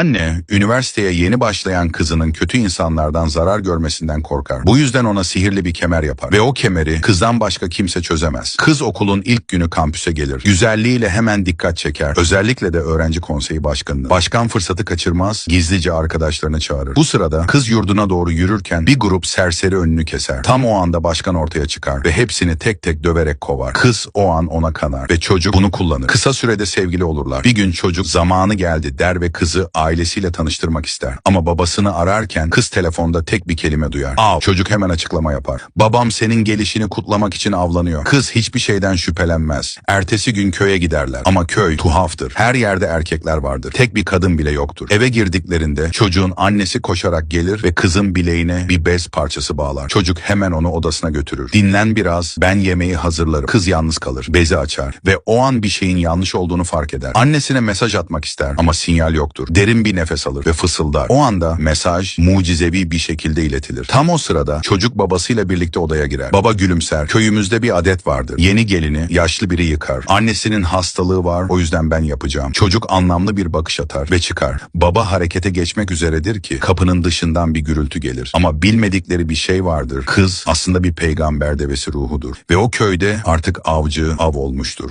Anne, üniversiteye yeni başlayan kızının kötü insanlardan zarar görmesinden korkar. Bu yüzden ona sihirli bir kemer yapar. Ve o kemeri kızdan başka kimse çözemez. Kız okulun ilk günü kampüse gelir. Güzelliğiyle hemen dikkat çeker. Özellikle de öğrenci konseyi başkanını. Başkan fırsatı kaçırmaz, gizlice arkadaşlarını çağırır. Bu sırada kız yurduna doğru yürürken bir grup serseri önünü keser. Tam o anda başkan ortaya çıkar ve hepsini tek tek döverek kovar. Kız o an ona kanar ve çocuk bunu kullanır. Kısa sürede sevgili olurlar. Bir gün çocuk zamanı geldi der ve kızı ailesiyle tanıştırmak ister. Ama babasını ararken kız telefonda tek bir kelime duyar. Av. Çocuk hemen açıklama yapar. Babam senin gelişini kutlamak için avlanıyor. Kız hiçbir şeyden şüphelenmez. Ertesi gün köye giderler. Ama köy tuhaftır. Her yerde erkekler vardır. Tek bir kadın bile yoktur. Eve girdiklerinde çocuğun annesi koşarak gelir ve kızın bileğine bir bez parçası bağlar. Çocuk hemen onu odasına götürür. Dinlen biraz, ben yemeği hazırlarım. Kız yalnız kalır. Bezi açar ve o an bir şeyin yanlış olduğunu fark eder. Annesine mesaj atmak ister ama sinyal yoktur. Bir nefes alır ve fısıldar. O anda mesaj mucizevi bir şekilde iletilir. Tam o sırada çocuk babasıyla birlikte odaya girer. Baba gülümser. Köyümüzde bir adet vardır. Yeni gelini yaşlı biri yıkar. Annesinin hastalığı var o yüzden ben yapacağım. Çocuk anlamlı bir bakış atar ve çıkar. Baba harekete geçmek üzeredir ki kapının dışından bir gürültü gelir. Ama bilmedikleri bir şey vardır. Kız aslında bir peygamber devesi ruhudur. Ve o köyde artık avcı av olmuştur.